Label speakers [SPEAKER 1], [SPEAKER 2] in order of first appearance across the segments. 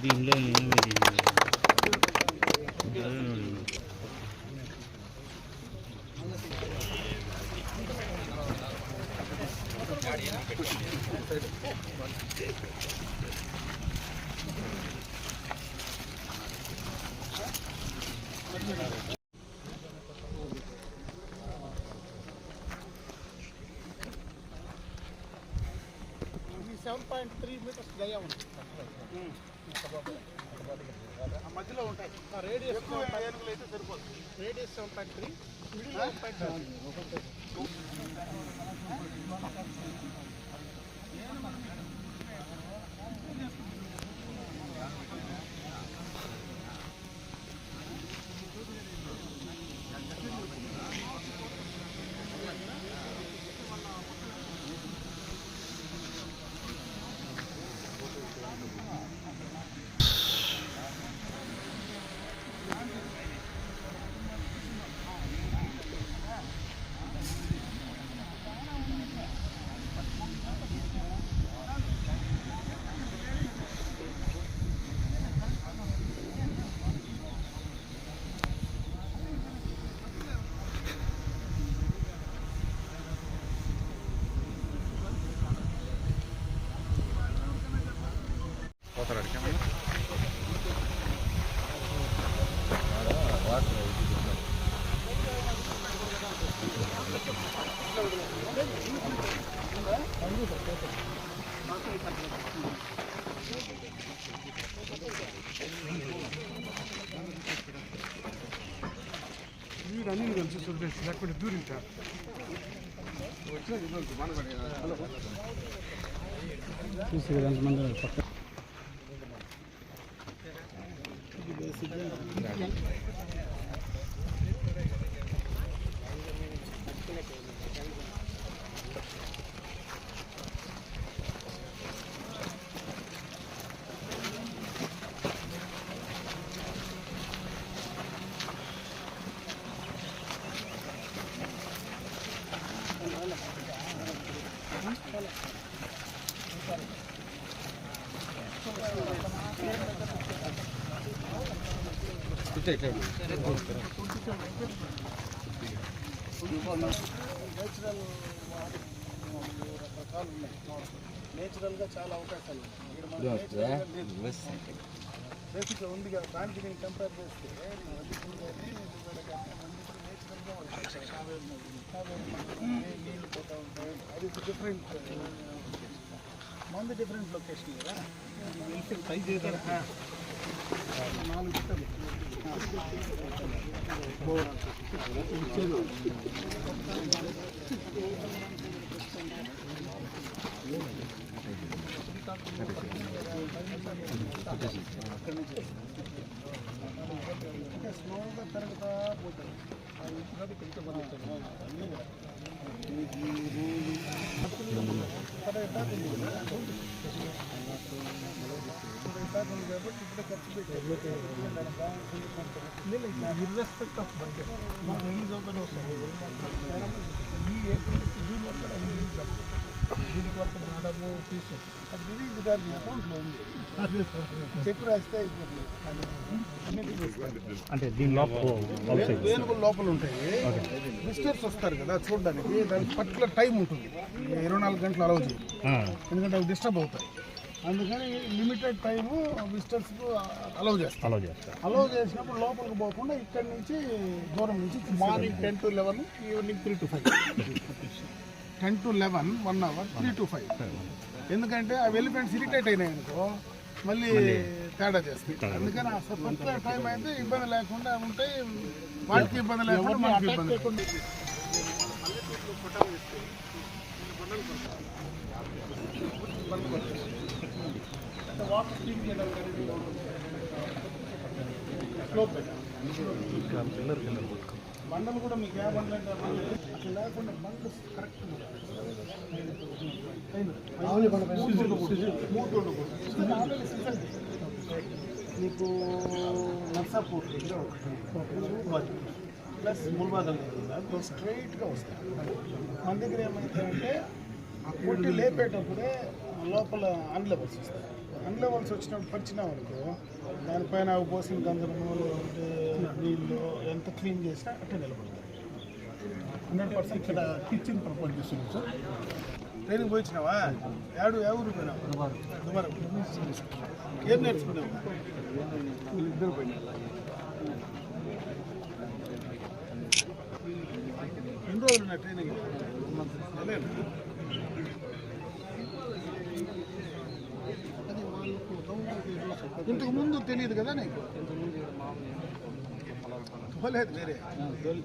[SPEAKER 1] Photo దీనిలో ఏమి
[SPEAKER 2] seven point three meters గయా ఉంది ఆ మధ్యలో ఉంటాయి. రేడియస్ అయితే సరిపోదు radius seven point three middle seven point
[SPEAKER 3] వీరన్నీ కలిసి సురేష్ లేకపోతే దూరింటా
[SPEAKER 1] చూసి మంది పక్క
[SPEAKER 2] నేచురల్ రకాలు ఉన్నాయి నేచురల్గా చాలా అవకాశాలు ఉన్నాయి బేసిక్గా ఉంది కదా దానికి దీనికి కంపేర్ చేస్తే మంది నీళ్ళు పోతా ఉంటాయి అది డిఫరెంట్ మంది డిఫరెంట్ లొకేషన్ కదా ట్రై చేద్దాం నాలుగు ఇస్తారు అంటే స్లోగా పెరుగుతా పోతుంది అది ఇంటికాడ కొంచెం మనం ఇర్రెస్పెక్ట్ ఆఫ్ బడ్జెట్ మనం రిలీజ్ అవుతానే వస్తాం? ఈ ఏప్రిల్ జూన్ వరకు రిలీజ్ దీనికి వరకు మేడము ఫీజు అది రిలీజ్ గారి అకౌంట్లో ఉంది. చెక్ రాస్తే అయిపోతుంది. అది అన్నిటికీ తీసుకోవాలి.
[SPEAKER 1] అంటే దీని లోపల
[SPEAKER 2] లోపల ఉంటాయి. విజిటర్స్ వస్తారు కదా చూడడానికి. దానికి పర్టికులర్ టైం ఉంటుంది. ఇరవై నాలుగు గంటలు అలౌ చేయదు ఎందుకంటే అవి డిస్టర్బ్ అవుతాయి. అందుకని లిమిటెడ్ టైము విజిటర్స్కు అలౌ చేస్తారు
[SPEAKER 1] అలో చేస్తా.
[SPEAKER 2] అలౌ చేసినప్పుడు లోపలికి పోకుండా ఇక్కడ నుంచి దూరం నుంచి morning ten to eleven evening three to five. Ten to eleven one hour three to five. ఎందుకంటే ఆ ఎలిఫెంట్స్ ఇరిటేట్ అయినాయి అనుకో మళ్ళీ తేడా చేస్తాయి. అందుకని ఆ పర్టికులర్ టైం అయితే ఇబ్బంది లేకుండా ఉంటాయి వాటికి ఇబ్బంది లేకుండా మనకి ఇబ్బంది. వాటర్ స్లోప్ బండలు కూడా మీకు ఏ బండలు అంటే లేకుండా కరెక్ట్ మీకు నర్సాపూర్ ప్లస్ ముల్బాదల్ స్ట్రైట్గా వస్తాయి మన దగ్గర ఏమైతే అంటే కొట్టి లేపేటప్పుడే లోపల అన్లెవెల్స్ వస్తాయి అన్లెవెల్స్ వచ్చినప్పుడు పరిచినాం అనుకో దానిపైన పోసిన గంధము లేదంటే నీళ్ళు ఎంత క్లీన్ చేసినా అట్టే నిలబడతాయి హండ్రెడ్ పర్సెంట్ ఇక్కడ కిచెన్ ప్రపోజ్ చేస్తున్నాం సార్. ట్రైనింగ్ పోయించినావా ఏడు ఎవరు పోయినావు? దుబారా ఏం నేర్చుకున్నావు? వీళ్ళిద్దరు పోయినా ఎన్ని రోజులు నా ట్రైనింగ్ ఇంతకు ముందు తెలియదు కదా నీకు? తోలేదు వేరే.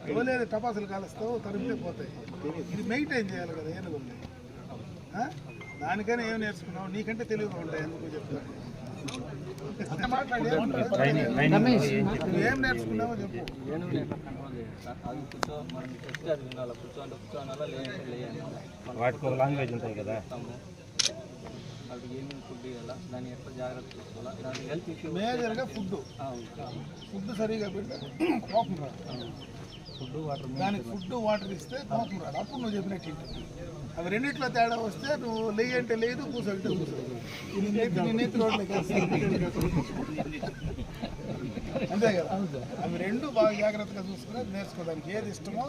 [SPEAKER 2] తోలేదు టపాసులు కాలుస్తావు తరిమితే పోతాయి. ఇది మెయింటైన్ చేయాలి కదా ఏనుగు దానికైనా ఏం నేర్చుకున్నావు? నీకంటే తెలివిగా ఉంటాయి ఎందుకు చెప్తాను ఏం నేర్చుకున్నావో చెప్పు.
[SPEAKER 4] అది
[SPEAKER 1] వాటికి ఒక లాంగ్వేజ్ ఉంటుంది కదా.
[SPEAKER 4] అది ఏమేమి ఫుడ్ ఇవ్వాలా దాన్ని ఎట్లా జాగ్రత్త తీసుకోవాలా దాని హెల్త్ ఇష్యూ
[SPEAKER 2] మేజర్గా ఫుడ్ ఫుడ్ సరిగా పెడితే కోపం రాదు.
[SPEAKER 4] ఫుడ్ వాటర్
[SPEAKER 2] దానికి ఫుడ్ వాటర్ ఇస్తే కోపం రాదు. అప్పుడు నువ్వు చెప్పినట్టు. అవి రెండిట్లో తేడా వస్తే నువ్వు లేయి అంటే లేదు రోడ్లకి అంతే కదా? అవి రెండు బాగా జాగ్రత్తగా చూసుకుని అది నేర్చుకోవడానికి ఏది ఇష్టమో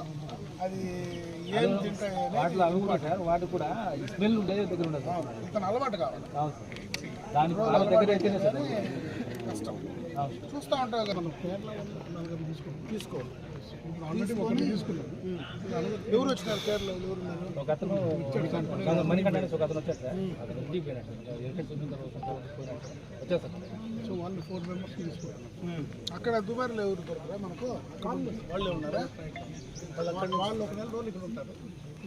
[SPEAKER 2] అది ఏం తింటాయి
[SPEAKER 4] వాటిలో అవి కూడా సార్ వాటి కూడా స్మెల్ ఉండేది దగ్గర ఉండదు.
[SPEAKER 2] ఇతను అలవాటు కావాలి.
[SPEAKER 4] వాళ్ళ దగ్గర అయితేనే
[SPEAKER 2] కష్టం. చూస్తూ ఉంటావు కదా మనం. కేరళ వాళ్ళు నలుగురు తీసుకో తీసుకో ఆల్రెడీ ఒకటి తీసుకున్నాం. ఎవరు వచ్చినారు? కేరళ ఎవరు సో వన్ ఫోర్ మెంబర్స్ తీసుకున్నాం అక్కడ దుబాయ్లో ఎవరు దొరకరా మనకు? వాళ్ళే ఉన్నారా? వాళ్ళు వాళ్ళు ఒక నెల రోజులు ఇక్కడ ఉంటారు.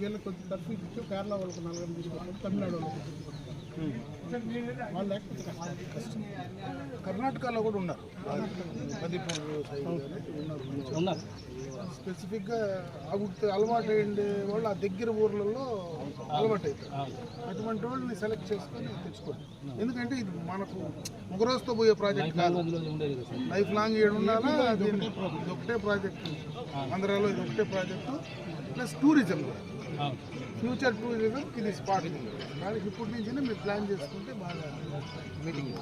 [SPEAKER 2] వీళ్ళు కొంచెం తక్కువ ఇచ్చి కేరళ వాళ్ళకి నలుగురు తీసుకుంటారు తమిళనాడు వాళ్ళకి కర్ణాటకలో కూడా ఉన్నారు. మదిపూర్ ఉన్నారు. స్పెసిఫిక్గా అవి అలవాటు అయ్యిండే వాళ్ళు ఆ దగ్గర ఊర్లలో అలవాటు అవుతారు అటువంటి వాళ్ళని సెలెక్ట్ చేసుకొని తెచ్చుకోండి ఎందుకంటే ఇది మనకు ఒక రోజుతో పోయే ప్రాజెక్ట్ కాదు. లైఫ్ లాంగ్ ఏడు ఉండాలా? ఇది ఒకటే ప్రాజెక్ట్. ఆంధ్రాలో ఇది ఒకటే ప్రాజెక్టు. ప్లస్ టూరిజం కూడా ఫ్యూచర్ టూరిజం ఇది స్పాట్ దానికి ఇప్పటి నుంచి మీరు ప్లాన్ చేసుకుంటే బాగా మీటింగ్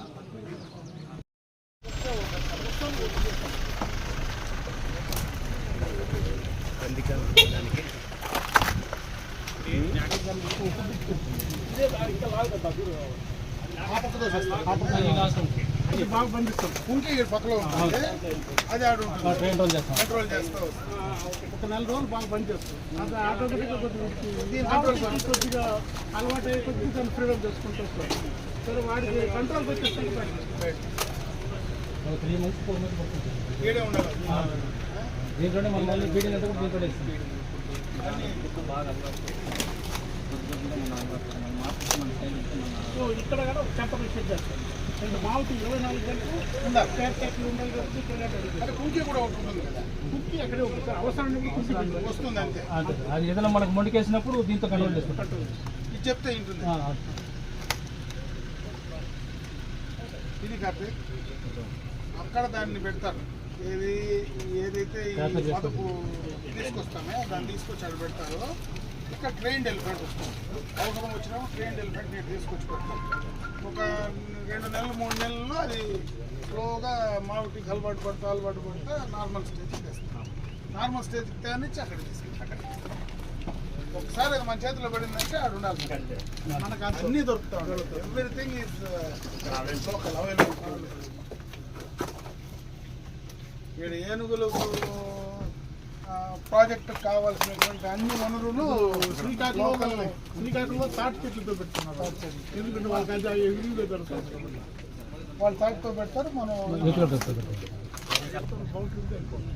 [SPEAKER 2] అది బాగా పండిస్తాం కుంకి ఈ పక్కలో ఉంటుంది. అది ఆడు ఉంటుంది.
[SPEAKER 4] ట్రైన్ రోజు చేస్తాం.
[SPEAKER 2] కంట్రోల్ చేస్తూ ఒక నెల రోజులు బాగా పనిచేస్తుంది. అది ఆటోమేటిక్గా కొద్దిగా దీని కంట్రోల్ కొద్దిగా అలవాటు అయ్యి కొద్దిగా దాన్ని ఫ్రీడమ్ చేసుకుంటూ వస్తాం సరే వాడికి కంట్రోల్ వచ్చేస్తాను
[SPEAKER 4] ఒక త్రీ మంత్స్ ఫోర్ మంత్స్ పడుతుంది.
[SPEAKER 2] ఏడే ఉండాలి.
[SPEAKER 4] దీంట్లోనే మనం మళ్ళీ బీడింగ్ అంతా కూడా బాగా
[SPEAKER 2] ఇక్కడ కూడా ఒక చెంప సెట్ చేస్తాం రెండు మావుకి ఇరవై నాలుగు గంటలు ఉండాలి ఉండాలి కాబట్టి అదే కుంకి కూడా ఒకటి ఉంటుంది కదా? కుంకి అక్కడే ఉంటుంది సార్ అవసరం కుంకి వస్తుంది. అంతే.
[SPEAKER 4] అదే. ఏదైనా మనకు మొండికేసినప్పుడు దీంతో కంట్రోల్ చేసుకుంటాం.
[SPEAKER 2] ఇది చెప్తే
[SPEAKER 4] ఆ.
[SPEAKER 2] ఇది కార్తీక్. అక్కడ దాన్ని పెడతారు. ఏది ఏదైతే. పదపు తీసుకొస్తామో దాన్ని తీసుకొచ్చి అక్కడ పెడతారో ఇక్కడ ట్రైన్డ్ ఎలిఫెంట్ వస్తుంది. అవసరం వచ్చినప్పుడు ట్రైన్డ్ ఎలిఫెంట్ నేను తీసుకొచ్చి పెడతాను. ఒక రెండు నెలలు మూడు నెలల్లో అది స్లోగా మామిటికి అలవాటు పడుతూ అలవాటు పడుతూ నార్మల్ స్టేజ్కి తెస్తాం నార్మల్ స్టేజ్కి తేనిచ్చి అక్కడ తీసుకెళ్ళి. అక్కడ ఒకసారి అది మన చేతిలో పడిందంటే అక్కడ ఉండాలి. మనకు అన్నీ దొరుకుతా ఉంటాయి ఎవ్రీథింగ్ ఈజ్ లోకల్ అవైలబుల్ ఇక్కడ ఏనుగులకు ప్రాజెక్ట్ కావాల్సినటువంటి అన్ని వనరులు శ్రీకాకుళంలో శ్రీకాకుళంలో తాటి చెట్లతో పెడుతున్నారు ఎందుకంటే వాళ్ళకి అది ఎగురుగా దొరుకుతుంది కాబట్టి. వాళ్ళు తాటితో పెడతారు మనం
[SPEAKER 4] దీంట్లో పెడతాం.
[SPEAKER 2] బౌండరీకి వెళ్ళిపోతాం.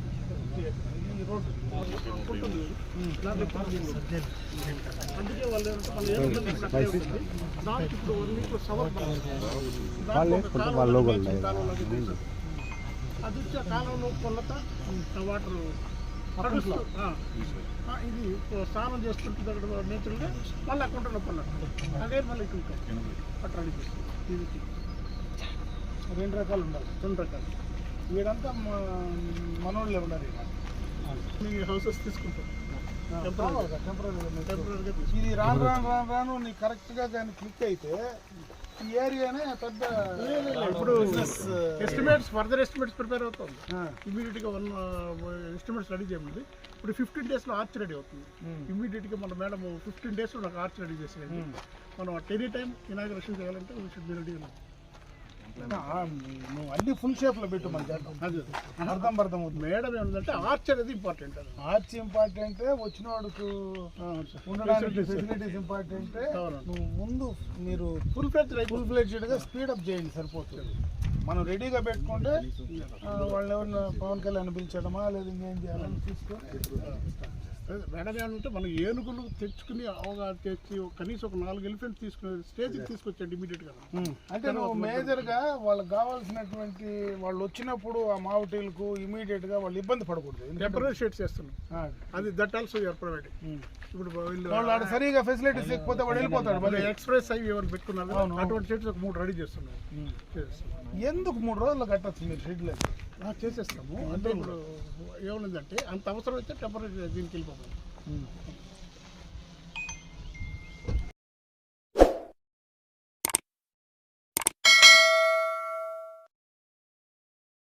[SPEAKER 2] ఈ రోడ్డు ఉంటుంది. దాంట్లో పార్కింగ్ ఉంది. అందుకే వాళ్ళు ఏంటంటే వాళ్ళు ఏం చేస్తారు అక్కడే ఉంటుంది. దానికి ఇప్పుడు వన్ వీక్ సవర్ దాంట్లో ఒక కాలువ మేచిన కాలువలోకి తీస్తారు. అది వచ్చి ఆ కాలంలో కొల్లత ఆ వాటర్ ఇది స్నానం చేస్తుంటుంది అక్కడ నేచురల్గా మళ్ళీ పళ్ళు అదే మళ్ళీ ఇక్కడ ఇది రెండు రకాలు ఉండాలి. రెండు రకాలు. వీడంతా మనోళ్ళే ఉండాలి. మీ హౌసెస్ తీసుకుంటాం. టెంపరీ
[SPEAKER 3] టెంపరీగా
[SPEAKER 2] ఇది రాను రాను రాను రాను నీ కరెక్ట్గా దాన్ని క్లిక్ అయితే ఈ ఏరియానే పెద్ద
[SPEAKER 3] ఇప్పుడు ఎస్టిమేట్స్ ఫర్దర్ ఎస్టిమేట్స్ ప్రిపేర్ అవుతుంది. ఇమీడియట్గా వన్ ఎస్టిమేట్స్ రెడీ చేయమంది. ఇప్పుడు ఫిఫ్టీన్ డేస్లో ఆర్చ్ రెడీ అవుతుంది. ఇమీడియట్గా మన మేడం ఫిఫ్టీన్ డేస్లో నాకు ఆర్చ్ రెడీ చేసేయండి. మనం అట్ ఎనీ టైం ఇనాగ్రేషన్ చేయాలంటే షుడ్ బి రెడీ
[SPEAKER 2] ఆ, నువ్వు అన్ని ఫుల్ షేప్లో పెట్టు మన చేద్దాం అర్థం అర్థం అవుతుంది
[SPEAKER 3] మేడం ఏమిటంటే ఆర్చ్ అనేది ఇంపార్టెంట్
[SPEAKER 2] ఆర్చ్ ఇంపార్టెంట్ వచ్చిన వాడుకు ఉండడానికి ఫెసిలిటీస్ ఇంపార్టెంట్. నువ్వు ముందు మీరు
[SPEAKER 3] ఫుల్ రైట్
[SPEAKER 2] ఫుల్ ఫ్లెడ్జ్డ్గా స్పీడ్ అప్ చేయండి సరిపోతుంది. మనం రెడీగా పెట్టుకుంటే వాళ్ళు ఎవరిని పవన్ కళ్యాణ్ పిలిచడమా లేదా ఇంకేం చేయాలని చూసుకొని
[SPEAKER 3] ఏమంటే మనం ఏనుగులు తెచ్చుకుని అవగాహన తెచ్చి కనీసం ఒక నాలుగు ఎలిఫెంట్ తీసుకుని స్టేజ్కి తీసుకొచ్చండి ఇమీడియట్గా
[SPEAKER 2] అంటే నువ్వు మేజర్గా వాళ్ళకి కావాల్సినటువంటి వాళ్ళు వచ్చినప్పుడు ఆ మావటీలకు ఇమీడియట్గా వాళ్ళు ఇబ్బంది పడకూడదు.
[SPEAKER 3] టెంపరీ షేడ్స్ చేస్తున్నాం. అది దట్ ఆల్సో యూఆర్ ప్రొవైడింగ్. ఇప్పుడు వీళ్ళు
[SPEAKER 2] సరిగా ఫెసిలిటీస్ లేకపోతే వాడు వెళ్ళిపోతాడు మళ్ళీ.
[SPEAKER 3] ఎక్స్ప్రెస్ అవి ఎవరు పెట్టుకున్నారు. అటువంటి షేడ్స్ ఒక మూడు రెడీ చేస్తున్నాం.
[SPEAKER 2] ఉమ్.
[SPEAKER 3] చేస్తున్నాం.
[SPEAKER 2] ఎందుకు మూడు రోజులు కట్టచ్చు మీరు షెడ్లు?
[SPEAKER 3] ఆ, చేసేస్తాము. అంటే ఇప్పుడు ఏమన్నదంటే అంత అవసరం అయితే టెంపరీ దీనికి వెళ్ళిపోతాం 嗯。